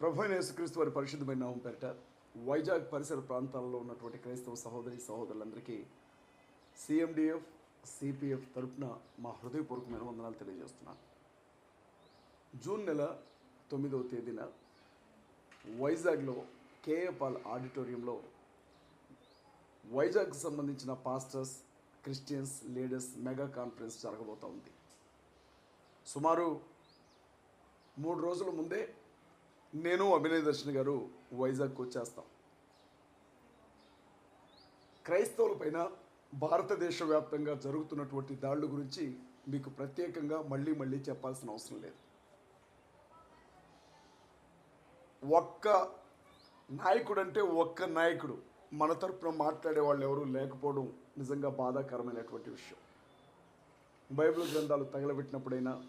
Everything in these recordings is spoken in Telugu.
ప్రభు యేసుక్రీస్తు వారి పరిశుద్ధమైన నామం పేరిట వైజాగ్ పరిసర ప్రాంతాల్లో ఉన్నటువంటి క్రైస్తవ సహోదరి సహోదరులందరికీ సిఎండిఎఫ్ సిపిఎఫ్ తరపున మా హృదయపూర్వకమైన వందనాలు తెలియజేస్తున్నాను. జూన్ నెల తొమ్మిదవ తేదీన వైజాగ్లో కేఏపాల్ ఆడిటోరియంలో వైజాగ్కి సంబంధించిన pastors Christians leaders mega conference జరగబోతూ ఉంది. సుమారు మూడు రోజుల ముందే నేను అభినయ్ దర్శన్ గారు వైజాగ్కి వచ్చేస్తాం. క్రైస్తవులపైన భారతదేశ వ్యాప్తంగా జరుగుతున్నటువంటి దాడుల గురించి మీకు ప్రత్యేకంగా మళ్ళీ మళ్ళీ చెప్పాల్సిన అవసరం లేదు. ఒక్క నాయకుడు అంటే ఒక్క నాయకుడు మన తరపున మాట్లాడే వాళ్ళు ఎవరూ లేకపోవడం నిజంగా బాధాకరమైనటువంటి విషయం. బైబిల్ గ్రంథాలు తగలబెట్టినప్పుడైనా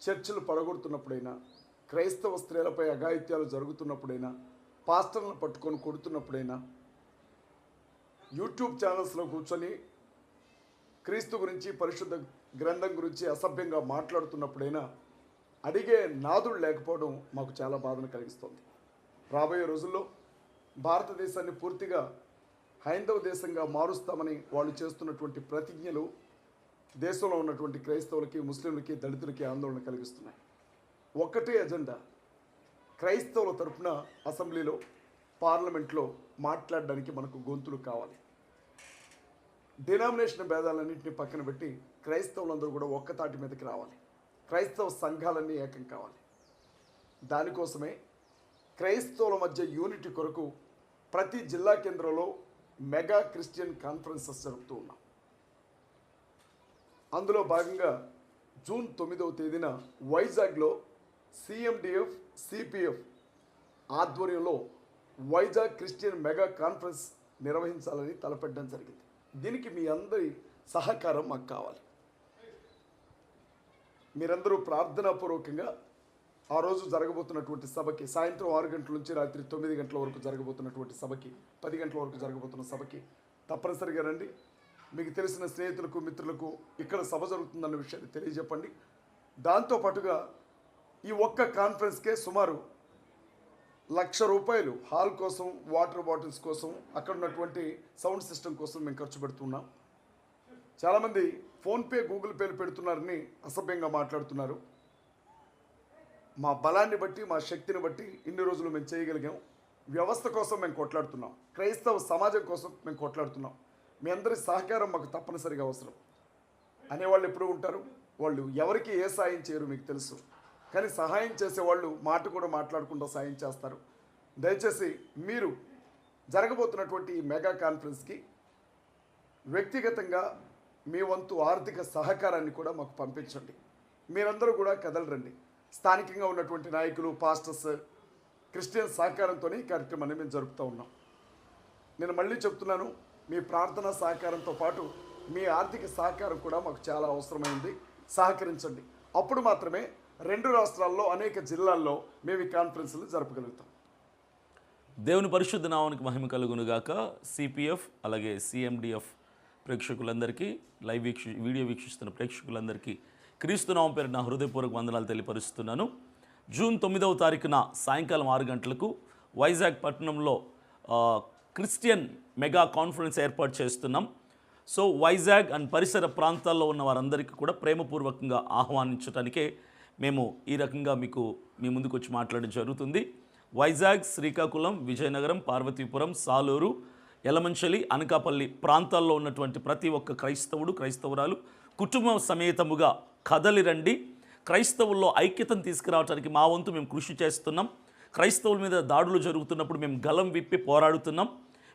చర్చలు పడగొడుతున్నప్పుడైనా క్రైస్తవ స్త్రీలపై అఘాయిత్యాలు జరుగుతున్నప్పుడైనా పాస్టర్లను పట్టుకొని కొడుతున్నప్పుడైనా యూట్యూబ్ ఛానల్స్లో కూర్చొని క్రీస్తు గురించి పరిశుద్ధ గ్రంథం గురించి అసభ్యంగా మాట్లాడుతున్నప్పుడైనా అడిగే నాదుడు లేకపోవడం మాకు చాలా బాధను కలిగిస్తుంది. రాబోయే రోజుల్లో భారతదేశాన్ని పూర్తిగా హైందవ దేశంగా మారుస్తామని వాళ్ళు చేస్తున్నటువంటి ప్రతిజ్ఞలు దేశంలో ఉన్నటువంటి క్రైస్తవులకి ముస్లింలకి దళితులకి ఆందోళన కలిగిస్తున్నాయి. ఒక్కటే ఎజెండా క్రైస్తవుల తరపున అసెంబ్లీలో పార్లమెంట్లో మాట్లాడడానికి మనకు గొంతులు కావాలి. డినామినేషన్ భేదాలన్నింటినీ పక్కన పెట్టి క్రైస్తవులందరూ కూడా ఒక్కతాటి మీదకి రావాలి. క్రైస్తవ సంఘాలన్నీ ఏకం కావాలి. దానికోసమే క్రైస్తవుల మధ్య యూనిటీ కొరకు ప్రతి జిల్లా కేంద్రంలో మెగా క్రిస్టియన్ కాన్ఫరెన్సెస్ జరుపుతూ ఉన్నాం. అందులో భాగంగా జూన్ తొమ్మిదవ తేదీన వైజాగ్లో సిఎండిఎఫ్ సిపిఎఫ్ ఆధ్వర్యంలో వైజాగ్ క్రిస్టియన్ మెగా కాన్ఫరెన్స్ నిర్వహించాలని తలపెట్టడం జరిగింది. దీనికి మీ అందరి సహకారం మాకు కావాలి. మీరందరూ ప్రార్థనాపూర్వకంగా ఆ రోజు జరగబోతున్నటువంటి సభకి సాయంత్రం ఆరు గంటల నుంచి రాత్రి తొమ్మిది గంటల వరకు జరగబోతున్నటువంటి సభకి పది గంటల వరకు జరగబోతున్న సభకి తప్పనిసరిగా రండి. మీకు తెలిసిన స్నేహితులకు మిత్రులకు ఇక్కడ సభ జరుగుతుందన్న విషయాన్ని తెలియజెప్పండి. దాంతో పాటుగా ఈ ఒక్క కాన్ఫరెన్స్కే సుమారు లక్ష రూపాయలు హాల్ కోసం వాటర్ బాటిల్స్ కోసం అక్కడ ఉన్నటువంటి సౌండ్ సిస్టమ్ కోసం మేము ఖర్చు పెడుతున్నాం. చాలామంది ఫోన్పే గూగుల్ పేలు పెడుతున్నారని అసభ్యంగా మాట్లాడుతున్నారు. మా బలాన్ని బట్టి మా శక్తిని బట్టి ఇన్ని రోజులు మేము చేయగలిగాం. వ్యవస్థ కోసం మేము కొట్లాడుతున్నాం. క్రైస్తవ సమాజం కోసం మేము కొట్లాడుతున్నాం. మీ అందరి సహకారం మాకు తప్పనిసరిగా అవసరం. అనేవాళ్ళు ఎప్పుడు ఉంటారు? వాళ్ళు ఎవరికి ఏ సాయం చేయరు మీకు తెలుసు. కానీ సహాయం చేసేవాళ్ళు మాట కూడా మాట్లాడకుండా సాయం చేస్తారు. దయచేసి మీరు జరగబోతున్నటువంటి ఈ మెగా కాన్ఫరెన్స్కి వ్యక్తిగతంగా మీ వంతు ఆర్థిక సహకారాన్ని కూడా మాకు పంపించండి. మీరందరూ కూడా కదలరండి. స్థానికంగా ఉన్నటువంటి నాయకులు పాస్టర్స్ క్రిస్టియన్ సహకారంతో ఈ కార్యక్రమాన్ని మేము జరుపుతూ ఉన్నాం. నేను మళ్ళీ చెప్తున్నాను మీ ప్రార్థన సహకారంతో పాటు మీ ఆర్థిక సహకారం కూడా మాకు చాలా అవసరమైంది. సహకరించండి. అప్పుడు మాత్రమే రెండు రాష్ట్రాల్లో అనేక జిల్లాల్లో మేము ఈ కాన్ఫరెన్స్లు జరపగలుగుతాం. దేవుని పరిశుద్ధ నామానికి మహిమ కలుగునుగాక. సిపిఎఫ్ అలాగే సిఎండిఎఫ్ ప్రేక్షకులందరికీ లైవ్ వీక్షి వీడియో వీక్షిస్తున్న ప్రేక్షకులందరికీ క్రీస్తు నామం పేరు నా హృదయపూర్వక వందనాలు తెలియపరుస్తున్నాను. జూన్ తొమ్మిదవ తారీఖున సాయంకాలం ఆరు గంటలకు వైజాగ్ పట్టణంలో క్రిస్టియన్ మెగా కాన్ఫరెన్స్ ఏర్పాటు చేస్తున్నాం. సో వైజాగ్ అండ్ పరిసర ప్రాంతాల్లో ఉన్న వారందరికీ కూడా ప్రేమపూర్వకంగా ఆహ్వానించడానికే మేము ఈ రకంగా మీకు మీ ముందుకు వచ్చి మాట్లాడడం జరుగుతుంది. వైజాగ్ శ్రీకాకుళం విజయనగరం పార్వతీపురం సాలూరు ఎలమంచలి అనకాపల్లి ప్రాంతాల్లో ఉన్నటువంటి ప్రతి ఒక్క క్రైస్తవుడు క్రైస్తవురాలు కుటుంబ సమేతముగా కదలిరండి క్రైస్తవుల్లో ఐక్యతను తీసుకురావడానికి మా వంతు మేము కృషి చేస్తున్నాం. క్రైస్తవుల మీద దాడులు జరుగుతున్నప్పుడు మేము గలం విప్పి పోరాడుతున్నాం.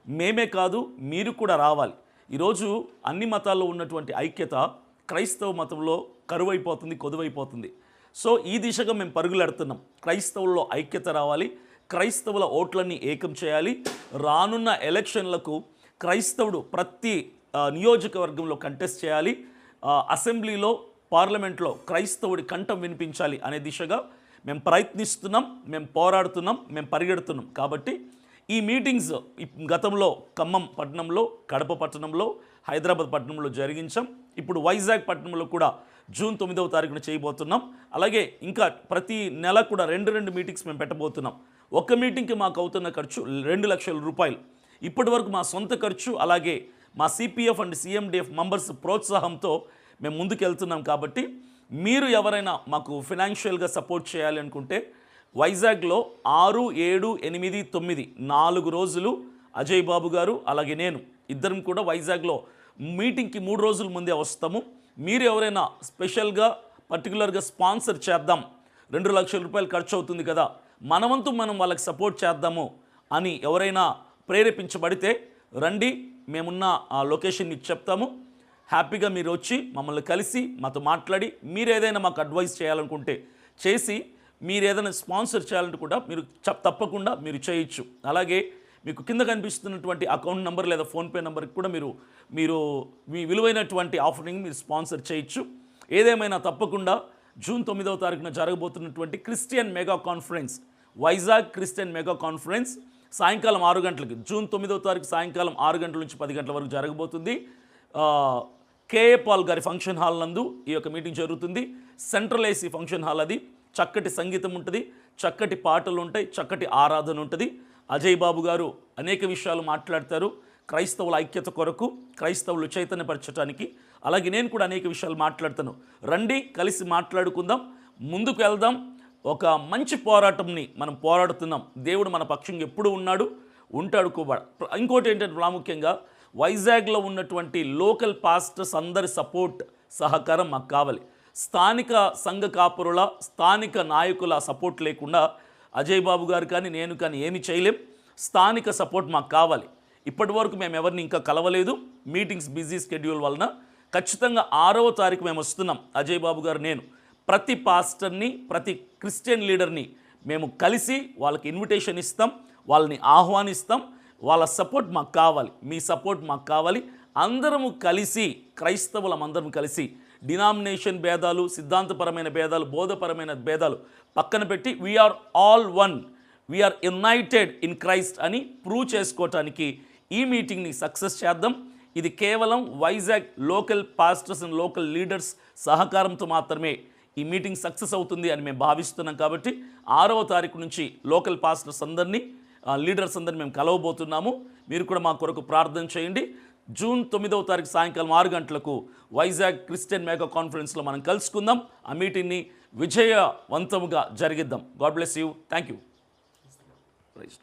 మేమే కాదు మీరు కూడా రావాలి. ఈరోజు అన్ని మతాల్లో ఉన్నటువంటి ఐక్యత క్రైస్తవ మతంలో కరువైపోతుంది కొదువైపోతుంది. సో ఈ దిశగా మేము పరుగులెడుతున్నాం. క్రైస్తవుల్లో ఐక్యత రావాలి. క్రైస్తవుల ఓట్లన్నీ ఏకం చేయాలి. రానున్న ఎలక్షన్లకు క్రైస్తవుడు ప్రతి నియోజకవర్గంలో కంటెస్ట్ చేయాలి. అసెంబ్లీలో పార్లమెంట్లో క్రైస్తవుడి కంఠం వినిపించాలి అనే దిశగా మేము ప్రయత్నిస్తున్నాం. మేము పోరాడుతున్నాం. మేము పరిగెడుతున్నాం. కాబట్టి ఈ మీటింగ్స్ గతంలో ఖమ్మం పట్టణంలో కడప పట్టణంలో హైదరాబాద్ పట్టణంలో జరిగించాం. ఇప్పుడు వైజాగ్ పట్టణంలో కూడా జూన్ తొమ్మిదవ తారీఖున చేయబోతున్నాం. అలాగే ఇంకా ప్రతి నెల కూడా రెండు రెండు మీటింగ్స్ మేము పెట్టబోతున్నాం. ఒక్క మీటింగ్కి మాకు అవుతున్న ఖర్చు రెండు లక్షల రూపాయలు. ఇప్పటి వరకు మా సొంత ఖర్చు అలాగే మా సిపిఎఫ్ అండ్ సిఎండిఎఫ్ మెంబర్స్ ప్రోత్సాహంతో మేము ముందుకు వెళ్తున్నాం కాబట్టి మీరు ఎవరైనా మాకు ఫినాన్షియల్గా సపోర్ట్ చేయాలి అనుకుంటే వైజాగ్లో ఆరు ఏడు ఎనిమిది తొమ్మిది నాలుగు రోజులు అజయ్ బాబు గారు అలాగే నేను ఇద్దరం కూడా వైజాగ్లో మీటింగ్కి మూడు రోజుల ముందే వస్తాము. మీరు ఎవరైనా స్పెషల్గా పర్టికులర్గా స్పాన్సర్ చేద్దాం. రెండు లక్షల రూపాయలు ఖర్చు అవుతుంది కదా మనవంతు మనం వాళ్ళకి సపోర్ట్ చేద్దాము అని ఎవరైనా ప్రేరేపించబడితే రండి మేమున్న ఆ లొకేషన్ మీకు చెప్తాము. హ్యాపీగా మీరు వచ్చి మమ్మల్ని కలిసి మాతో మాట్లాడి మీరు ఏదైనా మాకు అడ్వైస్ చేయాలనుకుంటే చేసి మీరు ఏదైనా స్పాన్సర్ చేయాలంటే కూడా మీరు చ- తప్పకుండా మీరు చేయొచ్చు. అలాగే మీకు కింద కనిపిస్తున్నటువంటి అకౌంట్ నెంబర్ లేదా ఫోన్పే నెంబర్కి కూడా మీరు మీరు మీ విలువైనటువంటి ఆఫరింగ్ మీరు స్పాన్సర్ చేయొచ్చు. ఏదేమైనా తప్పకుండా జూన్ తొమ్మిదవ తారీఖున జరగబోతున్నటువంటి Christian mega conference Vizag Christian mega conference సాయంకాలం ఆరు గంటలకి జూన్ తొమ్మిదవ తారీఖు సాయంకాలం ఆరు గంటల నుంచి పది గంటల వరకు జరగబోతుంది. కేఏ పాల్ గారి ఫంక్షన్ హాల్ నందు ఈ యొక్క మీటింగ్ జరుగుతుంది. సెంట్రల్ ఏసీ ఫంక్షన్ హాల్ అది. చక్కటి సంగీతం ఉంటుంది చక్కటి పాటలు ఉంటాయి చక్కటి ఆరాధన ఉంటుంది. అజయ్ బాబు గారు అనేక విషయాలు మాట్లాడతారు. క్రైస్తవుల ఐక్యత కొరకు క్రైస్తవులు చైతన్యపరచడానికి అలాగే నేను కూడా అనేక విషయాలు మాట్లాడతాను. రండి కలిసి మాట్లాడుకుందాం. ముందుకు వెళ్దాం. ఒక మంచి పోరాటంని మనం పోరాడుతున్నాం. దేవుడు మన పక్షంగా ఎప్పుడు ఉన్నాడు ఉంటాడు కూడా. ఇంకోటి ఏంటంటే ప్రాముఖ్యంగా వైజాగ్లో ఉన్నటువంటి లోకల్ పాస్టర్స్ అందరి సపోర్ట్ సహకారం మాకు కావాలి. స్థానిక సంఘ కాపురుల స్థానిక నాయకుల సపోర్ట్ లేకుండా అజయ్ బాబు గారు కానీ నేను కానీ ఏమి చేయలేం. స్థానిక సపోర్ట్ మాకు కావాలి. ఇప్పటి వరకు మేము ఎవరిని ఇంకా కలవలేదు. మీటింగ్స్ బిజీ స్కెడ్యూల్ వలన ఖచ్చితంగా ఆరవ తారీఖు మేము వస్తున్నాం. అజయ్ బాబు గారు నేను. ప్రతి పాస్టర్ని ప్రతి క్రిస్టియన్ లీడర్ని మేము కలిసి వాళ్ళకి ఇన్విటేషన్ ఇస్తాం. వాళ్ళని ఆహ్వానిస్తాం. వాళ్ళ సపోర్ట్ మాకు కావాలి. మీ సపోర్ట్ మాకు కావాలి. అందరము కలిసి క్రైస్తవులం అందరం కలిసి డినామినేషన్ భేదాలు సిద్ధాంతపరమైన భేదాలు బోధపరమైన భేదాలు పక్కన పెట్టి we are all one we are united in Christ అని ప్రూవ్ చేసుకోవటానికి ఈ మీటింగ్ని సక్సెస్ చేద్దాం. ఇది కేవలం Vizag local pastors and local leaders సహకారంతో మాత్రమే ఈ మీటింగ్ సక్సెస్ అవుతుంది అని మేము భావిస్తున్నాం కాబట్టి ఆరవ తారీఖు నుంచి లోకల్ పాస్టర్స్ అందరినీ లీడర్స్ అందరినీ మేము కలవబోతున్నాము. మీరు కూడా మా కొరకు ప్రార్థన చేయండి. జూన్ తొమ్మిదవ తారీఖు సాయంకాలం ఆరు గంటలకు వైజాగ్ క్రిస్టియన్ మేగా కాన్ఫరెన్స్లో మనం కలుసుకుందాం. ఆ మీటింగ్ని విజయవంతముగా జరిగిద్దాం. God bless you. Thank you praise